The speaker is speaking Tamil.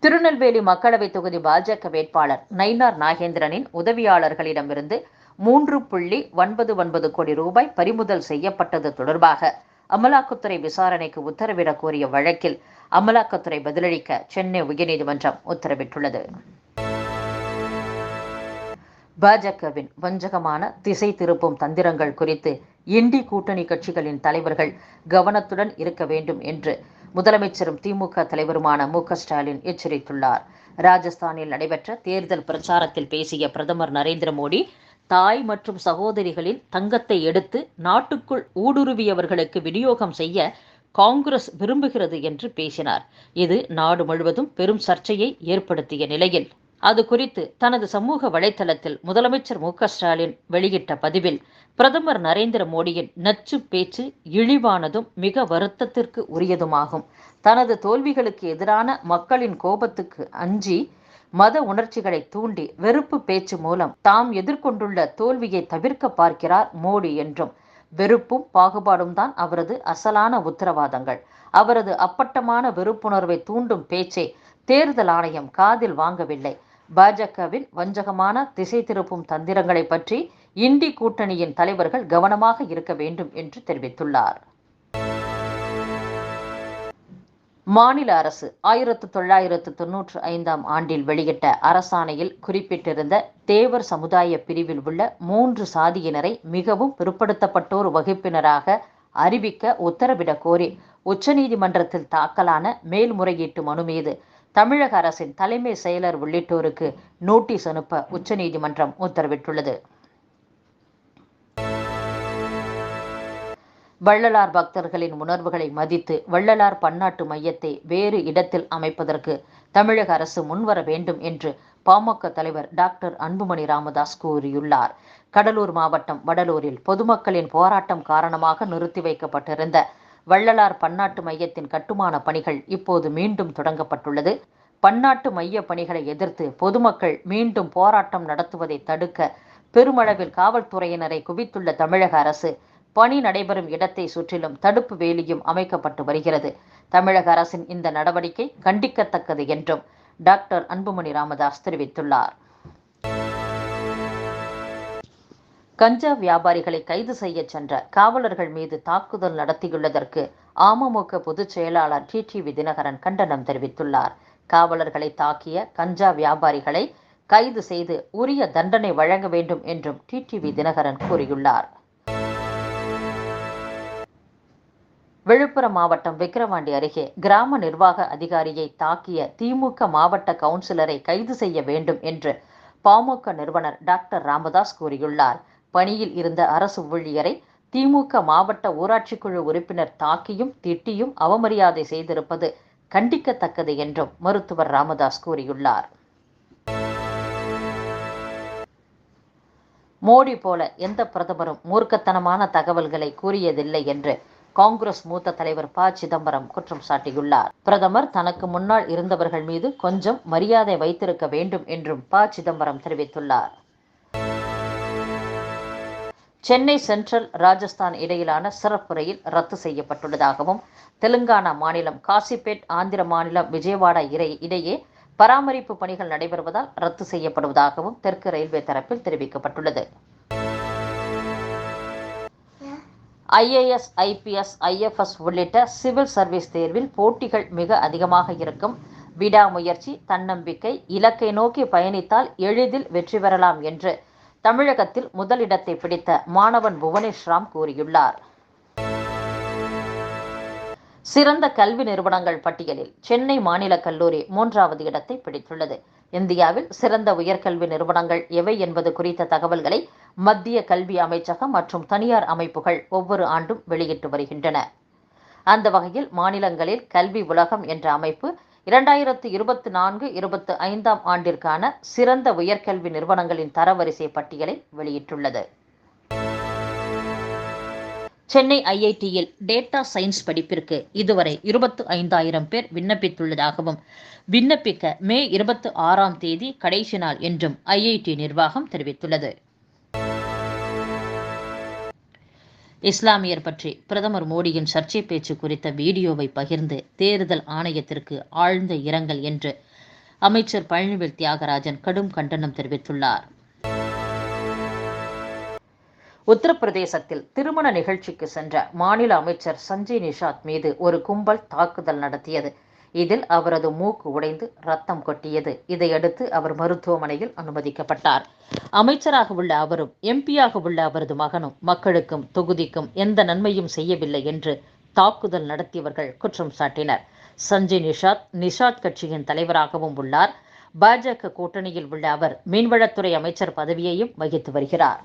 திருநெல்வேலி மக்களவைத் தொகுதி பாஜக வேட்பாளர் நயினார் நாகேந்திரனின் உதவியாளர்களிடமிருந்து மூன்று புள்ளி ஒன்பது ஒன்பது கோடி ரூபாய் பறிமுதல் செய்யப்பட்டது தொடர்பாக அமலாக்கத்துறை விசாரணைக்கு உத்தரவிடக் கோரிய வழக்கில் அமலாக்கத்துறை பதிலளிக்க சென்னை உயர்நீதிமன்றம் உத்தரவிட்டுள்ளது. பாஜகவின் வஞ்சகமான திசை திருப்பும் தந்திரங்கள் குறித்து இண்டி கூட்டணி கட்சிகளின் தலைவர்கள் கவனத்துடன் இருக்க வேண்டும் என்று முதலமைச்சரும் திமுக தலைவருமான மு ஸ்டாலின் எச்சரித்துள்ளார். ராஜஸ்தானில் நடைபெற்ற தேர்தல் பிரச்சாரத்தில் பேசிய பிரதமர் நரேந்திர மோடி தாய் மற்றும் சகோதரிகளின் தங்கத்தை எடுத்து நாட்டுக்குள் ஊடுருவியவர்களுக்கு விநியோகம் செய்ய காங்கிரஸ் விரும்புகிறது என்று பேசினார். இது நாடு முழுவதும் பெரும் சர்ச்சையை ஏற்படுத்திய நிலையில். அது குறித்து தனது சமூக வலைதளத்தில் முதலமைச்சர் மு ஸ்டாலின் வெளியிட்ட பதிவில் பிரதமர் நரேந்திர மோடியின் நச்சு பேச்சு இழிவானதும் மிக வருத்தத்திற்கு உரியதுமாகும். தனது தோல்விகளுக்கு எதிரான மக்களின் கோபத்துக்கு அஞ்சி மத உணர்ச்சிகளை தூண்டி வெறுப்பு பேச்சு மூலம் தாம் எதிர்கொண்டுள்ள தோல்வியை தவிர்க்க பார்க்கிறார் மோடி என்றும் வெறுப்பும் பாகுபாடும் தான் அவரது அசலான உத்தரவாதங்கள். அவரது அப்பட்டமான வெறுப்புணர்வை தூண்டும் பேச்சை தேர்தல் ஆணையம் காதில் வாங்கவில்லை. பாஜகவின் வஞ்சகமான திசை திருப்பும் தந்திரங்களை பற்றி இண்டி கூட்டணியின் தலைவர்கள் கவனமாக இருக்க வேண்டும் என்று தெரிவித்துள்ளார். மாநில அரசு ஆயிரத்து தொள்ளாயிரத்து தொன்னூற்று ஐந்தாம் ஆண்டில் வெளியிட்ட அரசாணையில் குறிப்பிட்டிருந்த தேவர் சமுதாய பிரிவில் உள்ள மூன்று சாதியினரை மிகவும் பிற்படுத்தப்பட்டோர் வகுப்பினராக அறிவிக்க உத்தரவிடக் கோரி உச்சநீதிமன்றத்தில் தாக்கலான மேல்முறையீட்டு மனு மீது தமிழக அரசின் தலைமை செயலர் உள்ளிட்டோருக்கு நோட்டீஸ் அனுப்ப உச்சநீதிமன்றம் உத்தரவிட்டுள்ளது. வள்ளலார் பக்தர்களின் உணர்வுகளை மதித்து வள்ளலார் பன்னாட்டு மையத்தை வேறு இடத்தில் அமைப்பதற்கு தமிழக அரசு முன்வர வேண்டும் என்று பாமக தலைவர் டாக்டர் அன்புமணி ராமதாஸ் கூறியுள்ளார். கடலூர் மாவட்டம் வடலூரில் பொதுமக்களின் போராட்டம் காரணமாக நிறுத்தி வைக்கப்பட்டிருந்த வள்ளலார் பன்னாட்டு மையத்தின் கட்டுமான பணிகள் இப்போது மீண்டும் தொடங்கப்பட்டுள்ளது. பன்னாட்டு மைய பணிகளை எதிர்த்து பொதுமக்கள் மீண்டும் போராட்டம் நடத்துவதை தடுக்க பெருமளவில் காவல்துறையினரை குவித்துள்ள தமிழக அரசு பணி நடைபெறும் இடத்தை சுற்றிலும் தடுப்பு வேலியும் அமைக்கப்பட்டு வருகிறது. தமிழக அரசின் இந்த நடவடிக்கை கண்டிக்கத்தக்கது என்றும் டாக்டர் அன்புமணி ராமதாஸ் தெரிவித்துள்ளார். கஞ்சா வியாபாரிகளை கைது செய்ய சென்ற காவலர்கள் மீது தாக்குதல் நடத்தியுள்ளதற்கு அமமுக பொதுச் செயலாளர் டிடிவி தினகரன் கண்டனம் தெரிவித்துள்ளார். காவலர்களை தாக்கிய கஞ்சா வியாபாரிகளை கைது செய்து உரிய தண்டனை வழங்க வேண்டும் என்றும் டிடிவி தினகரன் கூறியுள்ளார். விழுப்புரம் மாவட்டம் விக்கிரவாண்டி அருகே கிராம நிர்வாக அதிகாரியை தாக்கிய திமுக மாவட்ட கவுன்சிலரை கைது செய்ய வேண்டும் என்று பாமக நிறுவனர் டாக்டர் ராமதாஸ் கூறியுள்ளார். பணியில் இருந்த அரசு ஊழியரை திமுக மாவட்ட ஊராட்சிக்குழு உறுப்பினர் தாக்கியும் திட்டியும் அவமரியாதை செய்திருப்பது கண்டிக்கத்தக்கது என்றும் மருத்துவர் ராமதாஸ் கூறியுள்ளார். மோடி போல எந்த பிரதமரும் மூர்க்கத்தனமான தகவல்களை கூறியதில்லை என்று காங்கிரஸ் மூத்த தலைவர் ப. சிதம்பரம் குற்றம் சாட்டியுள்ளார். பிரதமர் தனக்கு முன்னால் இருந்தவர்கள் மீது கொஞ்சம் மரியாதை வைத்திருக்க வேண்டும் என்றும் ப. சிதம்பரம் தெரிவித்துள்ளார். சென்னை சென்ட்ரல் ராஜஸ்தான் இடையிலான சிறப்பு ரயில் ரத்து செய்யப்பட்டுள்ளதாகவும் தெலுங்கானா மாநிலம் காசிபேட் ஆந்திர மாநிலம் விஜயவாடா இறை இடையே பராமரிப்பு பணிகள் நடைபெறுவதால் ரத்து செய்யப்படுவதாகவும் தெற்கு ரயில்வே தரப்பில் தெரிவிக்கப்பட்டுள்ளது. ஐஏஎஸ் ஐபிஎஸ் ஐஎஃப்எஸ் உள்ளிட்ட சிவில் சர்வீஸ் தேர்வில் போட்டிகள் மிக அதிகமாக இருக்கும். விடாமுயற்சி தன்னம்பிக்கை இலக்கை நோக்கி பயணித்தால் எளிதில் வெற்றி பெறலாம் என்று தமிழகத்தில் முதலிடத்தை பிடித்த மாணவன் புவனேஷ்ராம் கூறியுள்ளார். சிறந்த கல்வி நிறுவனங்கள் பட்டியலில் சென்னை மாநில கல்லூரி மூன்றாவது இடத்தை பிடித்துள்ளது. இந்தியாவில் சிறந்த உயர்கல்வி நிறுவனங்கள் எவை என்பது குறித்த தகவல்களை மத்திய கல்வி அமைச்சகம் மற்றும் தனியார் அமைப்புகள் ஒவ்வொரு ஆண்டும் வெளியிட்டு வருகின்றன. அந்த வகையில் மாநிலங்களில் கல்வி உலகம் என்ற அமைப்பு இரண்டாயிரத்து இருபத்தி நான்கு இருபத்தி ஐந்தாம் ஆண்டிற்கான சிறந்த உயர்கல்வி நிறுவனங்களின் தரவரிசை பட்டியலை வெளியிட்டுள்ளது. சென்னை ஐஐடியில் டேட்டா சயின்ஸ் படிப்பிற்கு இதுவரை இருபத்து ஐந்தாயிரம் பேர் விண்ணப்பித்துள்ளதாகவும் விண்ணப்பிக்க மே இருபத்து ஆறாம் தேதி கடைசி நாள் என்றும் ஐஐடி நிர்வாகம் தெரிவித்துள்ளது. இஸ்லாமியர் பற்றி பிரதமர் மோடியின் சர்ச்சை பேச்சு குறித்த வீடியோவை பகிர்ந்து தேர்தல் ஆணையத்திற்கு ஆழ்ந்த இரங்கல் என்று அமைச்சர் பழனிவேல் தியாகராஜன் கடும் கண்டனம் தெரிவித்துள்ளார். உத்தரப்பிரதேசத்தில் திருமண நிகழ்ச்சிக்கு சென்ற மாநில அமைச்சர் சஞ்சய் நிஷாத் மீது ஒரு கும்பல் தாக்குதல் நடத்தியது. இதில் அவரது மூக்கு உடைந்து ரத்தம் கொட்டியது. இதையடுத்து அவர் மருத்துவமனையில் அனுமதிக்கப்பட்டார். அமைச்சராக உள்ள அவரும் எம்பியாக உள்ள அவரது மகனும் மக்களுக்கும் தொகுதிக்கும் எந்த நன்மையும் செய்யவில்லை என்று தாக்குதல் நடத்தியவர்கள் குற்றம் சாட்டினர். சஞ்சய் நிஷாத் நிஷாத் கட்சியின் தலைவராகவும் உள்ளார். பாஜக கூட்டணியில் உள்ள அவர் மீன்வளத்துறை அமைச்சர் பதவியையும் வகித்து வருகிறார்.